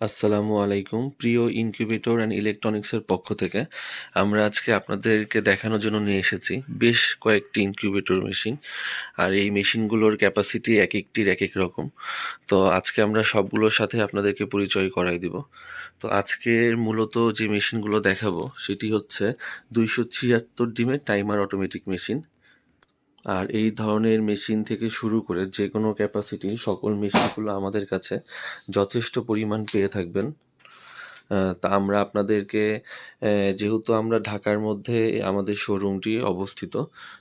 আসসালামু আলাইকুম, প্রিয় ইনকিউবেটর অ্যান্ড ইলেকট্রনিক্সের পক্ষ থেকে। আমরা আজকে আপনাদেরকে দেখানোর জন্য নিয়ে এসেছি বেশ কয়েকটি ইনকিউবেটর মেশিন। আর এই মেশিনগুলোর ক্যাপাসিটি এক একটির এক এক রকম। তো আজকে আমরা সবগুলোর সাথে আপনাদেরকে পরিচয় করাই দিব। তো আজকের মূলত যে মেশিনগুলো দেখাবো, সেটি হচ্ছে দুইশো ছিয়াত্তর ডিমের টাইমার অটোমেটিক মেশিন। আর এই ধরনের মেশিন থেকে শুরু করে যে কোনো ক্যাপাসিটির সকল মেশিনগুলো আমাদের কাছে যথেষ্ট পরিমাণ পেয়ে থাকবেন। তা আমরা আপনাদেরকে যেহেতু আমরা ঢাকার মধ্যে আমাদের শোরুমটি অবস্থিত,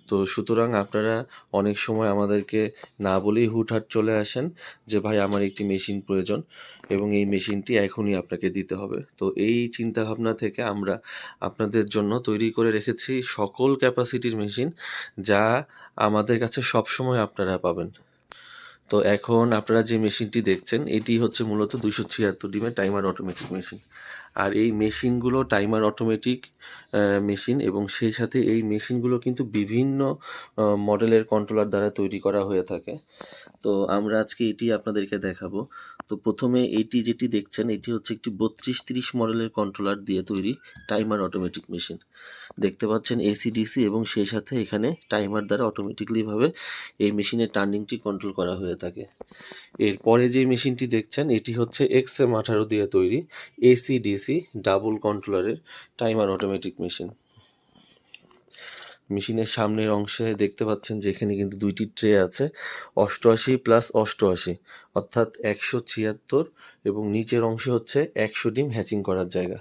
তো সুতরাং আপনারা অনেক সময় আমাদেরকে না বলেই হুটহাট চলে আসেন যে, ভাই, আমার একটি মেশিন প্রয়োজন। এবং এই মেশিনটি এখনই আপনাকে দিতে হবে। তো এই চিন্তা ভাবনা থেকে আমরা আপনাদের জন্য তৈরি করে রেখেছি সকল ক্যাপাসিটির মেশিন, যা আমাদের কাছে সবসময় আপনারা পাবেন। তো এখন আপনারা যে মেশিনটি দেখছেন, এটি হচ্ছে মূলত দুইশো ছিয়াত্তর ডিমের টাইমার অটোমেটিক মেশিন আর এই মেশিনগুলো টাইমার অটোমেটিক মেশিন এবং সেই সাথে এই মেশিনগুলো কিন্তু বিভিন্ন মডেলের কন্ট্রোলার দ্বারা তৈরি করা হয়ে থাকে। তো আমরা আজকে এটি আপনাদেরকে দেখাবো। তো প্রথমে এটি যেটি দেখছেন, এটি হচ্ছে একটি বত্রিশ তিরিশ মডেলের কন্ট্রোলার দিয়ে তৈরি টাইমার অটোমেটিক মেশিন। দেখতে পাচ্ছেন এসিডিসি এবং সেই সাথে এখানে টাইমার দ্বারা অটোমেটিকলিভাবে এই মেশিনের টার্নিংটি কন্ট্রোল করা হয়ে থাকে। এরপরে যে মেশিনটি দেখছেন, এটি হচ্ছে এক্স এম আঠারো দিয়ে তৈরি এসিডিসি ডাবল কন্ট্রোলারের টাইমার অটোমেটিক মেশিন মেশিনের সামনের অংশে দেখতে পাচ্ছেন যে এখানে কিন্তু দুইটি ট্রে আছে, অষ্টআশি প্লাস অষ্টআশি, অর্থাৎ একশো ছিয়াত্তর এবং নিচের অংশে হচ্ছে একশো ডিম হ্যাচিং করার জায়গা।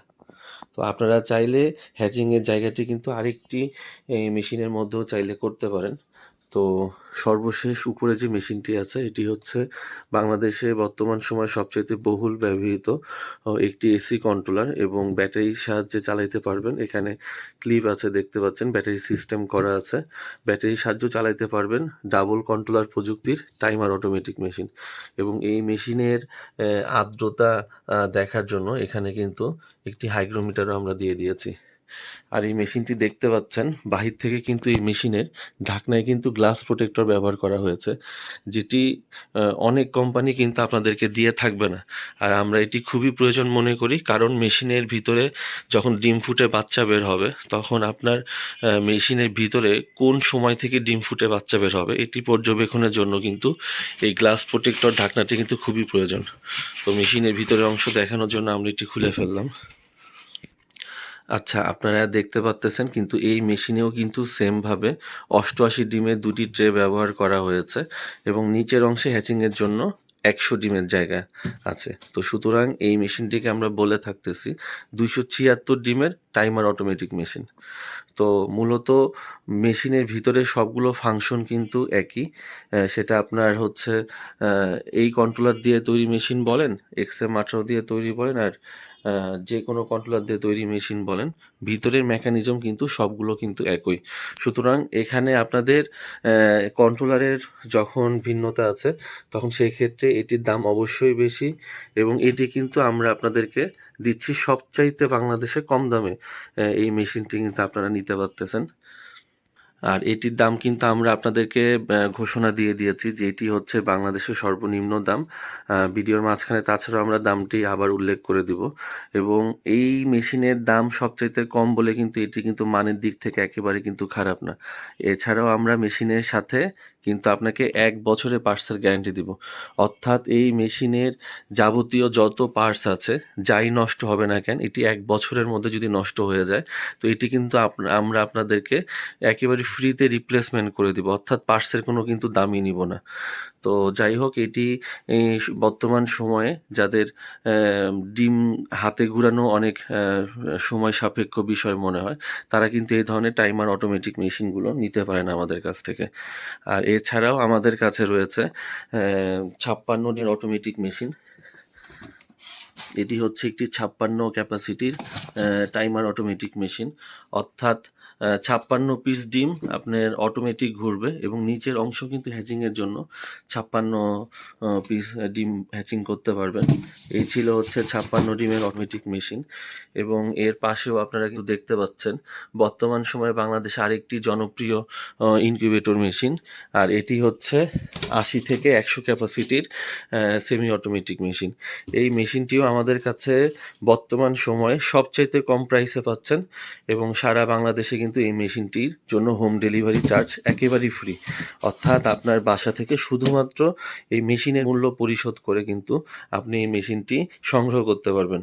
তো আপনারা চাইলে হ্যাচিংয়ের জায়গাটি কিন্তু আরেকটি মেশিনের মধ্যেও চাইলে করতে পারেন। তো সর্বশেষ উপরে যে মেশিনটি আছে, এটি হচ্ছে বাংলাদেশে বর্তমান সময়ে সবচাইতে বহুল ব্যবহৃত একটি এসি কন্ট্রোলার এবং ব্যাটারির সাহায্যে চালাইতে পারবেন। এখানে ক্লিপ আছে, দেখতে পাচ্ছেন, ব্যাটারি সিস্টেম করা আছে। ব্যাটারির সাহায্যে চালাইতে পারবেন ডাবল কন্ট্রোলার প্রযুক্তির টাইমার অটোমেটিক মেশিন এবং এই মেশিনের আর্দ্রতা দেখার জন্য এখানে কিন্তু একটি হাইগ্রোমিটারও আমরা দিয়ে দিয়েছি। আর এই মেশিনটি দেখতে পাচ্ছেন, বাহির থেকে কিন্তু এই মেশিনের ঢাকনায় কিন্তু গ্লাস প্রোটেক্টর ব্যবহার করা হয়েছে, যেটি অনেক কোম্পানি কিন্তু আপনাদেরকে দিয়ে থাকবে না। আর আমরা এটি খুবই প্রয়োজন মনে করি, কারণ মেশিনের ভিতরে যখন ডিম ফুটে বাচ্চা বের হবে, তখন আপনার মেশিনের ভিতরে কোন সময় থেকে ডিম ফুটে বাচ্চা বের হবে, এটি পর্যবেক্ষণের জন্য কিন্তু এই গ্লাস প্রোটেক্টর ঢাকনাটি কিন্তু খুবই প্রয়োজন। তো মেশিনের ভিতরের অংশ দেখানোর জন্য আমরা এটি খুলে ফেললাম। আচ্ছা আপনারা দেখতে পাচ্তেছেন কিন্তু এই মেশিনেও কিন্তু সেমভাবে অষ্টআশি ডিমের দুটি ট্রে ব্যবহার করা হয়েছে এবং নিচের অংশে হ্যাচিংয়ের জন্য একশো ডিমের জায়গা আছে। তো সুতরাং এই মেশিনটিকে আমরা বলে থাকতেছি দুইশো ছিয়াত্তর ডিমের টাইমার অটোমেটিক মেশিন তো মূলত মেশিনের ভিতরে সবগুলো ফাংশন কিন্তু একই। সেটা আপনার হচ্ছে এই কন্ট্রোলার দিয়ে তৈরি মেশিন বলেন এক্সএম আঠারো দিয়ে তৈরি বলেন, আর যে কোনো কন্ট্রোলার দিয়ে তৈরি মেশিন বলেন, ভিতরের মেকানিজম কিন্তু সবগুলো কিন্তু একই। সুতরাং এখানে আপনাদের কন্ট্রোলারের যখন ভিন্নতা আছে, তখন সেই ক্ষেত্রে এটির দাম অবশ্যই বেশি এবং এটি কিন্তু আমরা আপনাদেরকে দিচ্ছি সবচাইতে বাংলাদেশে কম দামে এই মেশিনটি কিন্তু আপনারা নিতে পারতেছেন। আর এটির দাম কিন্তু আমরা আপনাদেরকে ঘোষণা দিয়ে দিয়েছি যে এটি হচ্ছে বাংলাদেশের সর্বনিম্ন দাম। ভিডিওর মাঝখানে তাছাড়াও আমরা দামটি আবার উল্লেখ করে দিব। এবং এই মেশিনের দাম সবচাইতে কম বলে কিন্তু এটি কিন্তু মানের দিক থেকে একেবারে কিন্তু খারাপ না। এছাড়াও আমরা মেশিনের সাথে কিন্তু আপনাকে এক বছরে পার্টসের গ্যারান্টি দিব। অর্থাৎ এই মেশিনের যাবতীয় যত পার্টস আছে, যাই নষ্ট হবে না কেন, এটি এক বছরের মধ্যে যদি নষ্ট হয়ে যায়, তো এটি কিন্তু আমরা আপনাদেরকে একেবারে ফ্রিতে রিপ্লেসমেন্ট করে দিব। অর্থাৎ পার্টসের কোনো কিন্তু দামই নিব না। তো যাই হোক, এটি বর্তমান সময়ে যাদের ডিম হাতে ঘুরানো অনেক সময় সাপেক্ষ বিষয় মনে হয়, তারা কিন্তু এই ধরনের টাইমার অটোমেটিক মেশিনগুলো নিতে পারেন আমাদের কাছ থেকে। আর এছাড়াও আমাদের কাছে রয়েছে ছাপ্পান্ন ডির অটোমেটিক মেশিন এটি হচ্ছে একটি ছাপ্পান্ন ক্যাপাসিটির টাইমার অটোমেটিক মেশিন অর্থাৎ ছাপ্পান্ন পিস ডিম আপনার অটোমেটিক ঘুরবে এবং নিচের অংশ কিন্তু হ্যাচিংয়ের জন্য ছাপ্পান্ন পিস ডিম হ্যাচিং করতে পারবেন। এই ছিল হচ্ছে ছাপ্পান্ন ডিমের অটোমেটিক মেশিন এবং এর পাশেও আপনারা কিন্তু দেখতে পাচ্ছেন, বর্তমান সময়ে বাংলাদেশে আরেকটি জনপ্রিয় ইনকিউবেটর মেশিন আর এটি হচ্ছে আশি থেকে একশো ক্যাপাসিটির সেমি অটোমেটিক মেশিন এই মেশিনটিও আমাদের কাছে বর্তমান সময়ে সবচাইতে কম প্রাইসে পাচ্ছেন এবং সারা বাংলাদেশে কিন্তু এই মেশিনটির জন্য হোম ডেলিভারি চার্জ একেবারেই ফ্রি অর্থাৎ আপনার বাসা থেকে শুধুমাত্র এই মেশিনের মূল্য পরিশোধ করে কিন্তু আপনি এই মেশিনটি সংগ্রহ করতে পারবেন।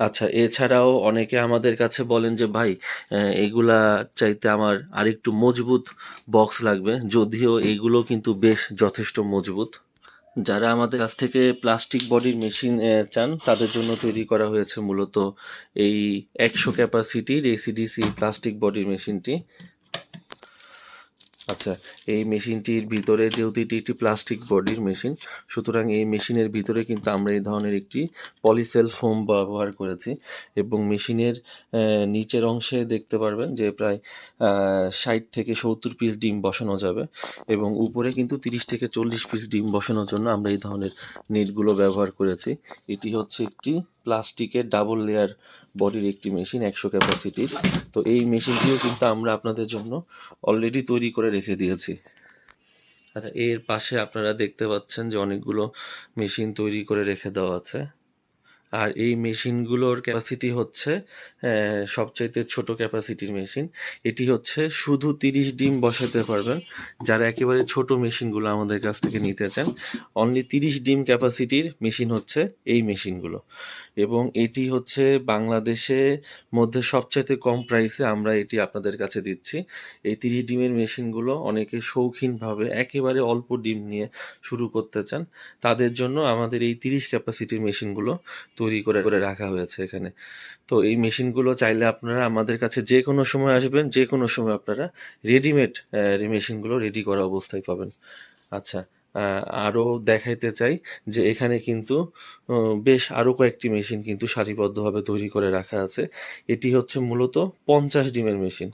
আচ্ছা এছাড়াও অনেকে আমাদের কাছে বলেন যে, ভাই এগুলা চাইতে আমার আরেকটু মজবুত বক্স লাগবে। যদিও এগুলো কিন্তু বেশ যথেষ্ট মজবুত। যারা আমাদের কাছ থেকে প্লাস্টিক বডির মেশিন চান, তাদের জন্য তৈরি করা হয়েছে মূলত এই একশো ক্যাপাসিটির এসিডিসি প্লাস্টিক বডির মেশিনটি আচ্ছা এই মেশিনটির ভিতরে যেহেতু এটি একটি প্লাস্টিক বডির মেশিন সুতরাং এই মেশিনের ভিতরে কিন্তু আমরা এই ধরনের একটি পলিসেল ফোম ব্যবহার করেছি এবং মেশিনের নিচের অংশে দেখতে পারবেন যে প্রায় ষাট থেকে সত্তর পিস ডিম বসানো যাবে এবং উপরে কিন্তু তিরিশ থেকে চল্লিশ পিস ডিম বসানোর জন্য আমরা এই ধরনের নেটগুলো ব্যবহার করেছি। এটি হচ্ছে একটি প্লাস্টিকের ডাবল লেয়ার বডির একটি মেশিন একশো ক্যাপাসিটির তো এই মেশিনটিও কিন্তু আমরা আপনাদের জন্য অলরেডি তৈরি করে রেখে দিয়েছি। আচ্ছা এর পাশে আপনারা দেখতে পাচ্ছেন যে অনেকগুলো মেশিন তৈরি করে রেখে দেওয়া আছে। আর এই মেশিনগুলোর ক্যাপাসিটি হচ্ছে সবচাইতে ছোট ক্যাপাসিটির মেশিন। এটি হচ্ছে শুধু তিরিশ ডিম বসাতে পারবেন। যারা একেবারে ছোট মেশিনগুলো আমাদের কাছ থেকে নিতে চান অনলি তিরিশ ডিম ক্যাপাসিটির মেশিন হচ্ছে এই মেশিনগুলো। এবং এটি হচ্ছে বাংলাদেশে মধ্যে সবচাইতে কম প্রাইসে আমরা এটি আপনাদের কাছে দিচ্ছি। এই তিরিশ ডিমের মেশিনগুলো অনেকে শৌখিনভাবে একেবারে অল্প ডিম নিয়ে শুরু করতে চান। তাদের জন্য আমাদের এই তিরিশ ক্যাপাসিটির মেশিনগুলো তৈরি করে করে রাখা হয়েছে এখানে। তো এই মেশিনগুলো চাইলে আপনারা আমাদের কাছে যে কোনো সময় আসবেন, যে কোনো সময় আপনারা রেডিমেড মেশিনগুলো রেডি করা অবস্থায় পাবেন। আচ্ছা আরও দেখাইতে চাই যে এখানে কিন্তু বেশ আরও কয়েকটি মেশিন কিন্তু সারিবদ্ধভাবে তৈরি করে রাখা আছে। এটি হচ্ছে মূলত পঞ্চাশ ডিমের মেশিন।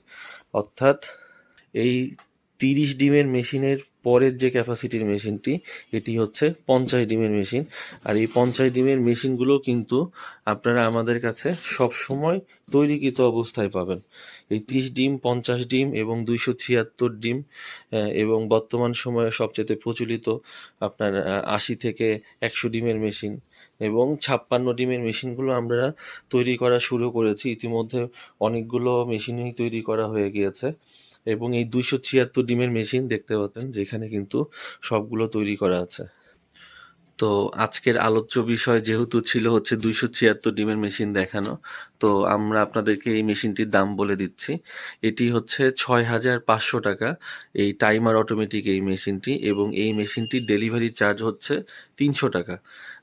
অর্থাৎ এই তিরিশ ডিমের মেশিনের পরের যে ক্যাপাসিটির মেশিনটি, এটি হচ্ছে পঞ্চাশ ডিমের মেশিন। আর এই পঞ্চাশ ডিমের মেশিনগুলো কিন্তু আপনারা আমাদের কাছে সব সময় তৈরিকৃত অবস্থায় পাবেন। এই ত্রিশ ডিম, পঞ্চাশ ডিম এবং দুইশো ছিয়াত্তর ডিম এবং বর্তমান সময়ে সবচেয়ে প্রচলিত আপনার আশি থেকে একশো ডিমের মেশিন এবং ছাপ্পান্ন ডিমের মেশিনগুলো আমরা তৈরি করা শুরু করেছি। ইতিমধ্যে অনেকগুলো মেশিনই তৈরি করা হয়ে গিয়েছে। এবং এই দুইশো ছিয়াত্তর ডিমের মেশিন দেখতে পাচ্ছেন, যেখানে কিন্তু সবগুলো তৈরি করা আছে। তো আজকের আলোচ্য বিষয় যেহেতু ছিল হচ্ছে দুইশো ছিয়াত্তর ডিমের মেশিন দেখানো, তো আমরা আপনাদেরকে এই মেশিনটির দাম বলে দিচ্ছি। এটি হচ্ছে ছয় হাজার পাঁচশো টাকা। এই টাইমার অটোমেটিক এই মেশিনটি এবং এই মেশিনটির ডেলিভারি চার্জ হচ্ছে তিনশো টাকা।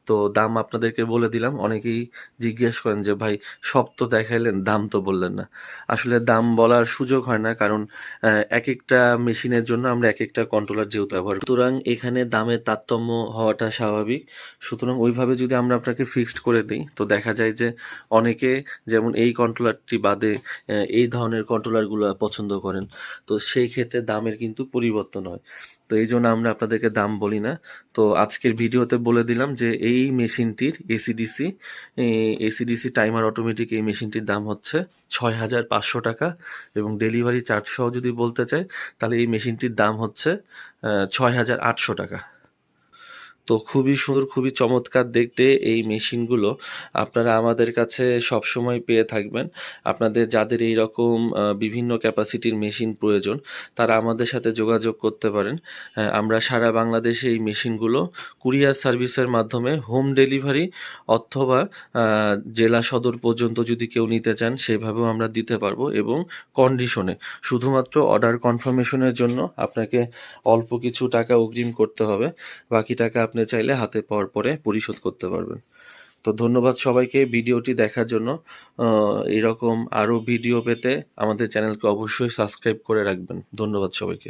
তো দাম আপনাদেরকে বলে দিলাম, অনেকেই জিজ্ঞেস করেন যে, ভাই, সব তো দেখাইলেন, দাম তো বললেন না। আসলে দাম বলার সুযোগ হয় না, কারণ এক একটা মেশিনের জন্য আমরা এক একটা কন্ট্রোলার যেহেতু ব্যবহার। সুতরাং এখানে দামের তারতম্য হওয়াটা স্বাভাবিক। সুতরাং ওইভাবে যদি আমরা আপনাকে ফিক্সড করে দিই, তো দেখা যায় যে, অনেকে যেমন এই কন্ট্রোলারটি বাদে এই ধরনের কন্ট্রোলারগুলো পছন্দ করেন। তো সেই ক্ষেত্রে দামের কিন্তু পরিবর্তন হয়। তো এই জন্য আমরা আপনাদেরকে দাম বলি না। তো আজকের ভিডিওতে বলে দিলাম যে এই মেশিনটির AC DC AC DC timer automatic এই মেশিনটির দাম হচ্ছে ছয় হাজার পাঁচশো টাকা এবং ডেলিভারি চার্জসহ যদি বলতে চাই, তাহলে এই মেশিনটির দাম হচ্ছে ছয় হাজার আটশো টাকা। তো খুবই সুন্দর, খুবই চমৎকার দেখতে এই মেশিনগুলো। আপনারা আমাদের কাছে সব সময় পেয়ে থাকবেন। আপনাদের যাদের এই রকম বিভিন্ন ক্যাপাসিটির মেশিন প্রয়োজন, তারা আমাদের সাথে যোগাযোগ করতে পারেন। আমরা সারা বাংলাদেশে এই মেশিনগুলো কুরিয়ার সার্ভিসের মাধ্যমে হোম ডেলিভারি অথবা জেলা সদর পর্যন্ত যদি কেউ নিতে চান, সেভাবেও আমরা দিতে পারব এবং কন্ডিশনে শুধুমাত্র অর্ডার কনফার্মেশনের জন্য আপনাকে অল্প কিছু টাকা অগ্রিম করতে হবে। বাকি টাকা আপনি চাইলে হাতে পাওয়ার পরে পরিশোধ করতে পারবেন। তো ধন্যবাদ সবাইকে ভিডিওটি দেখার জন্য। এরকম আরও ভিডিও পেতে আমাদের চ্যানেলকে অবশ্যই সাবস্ক্রাইব করে রাখবেন। ধন্যবাদ সবাইকে।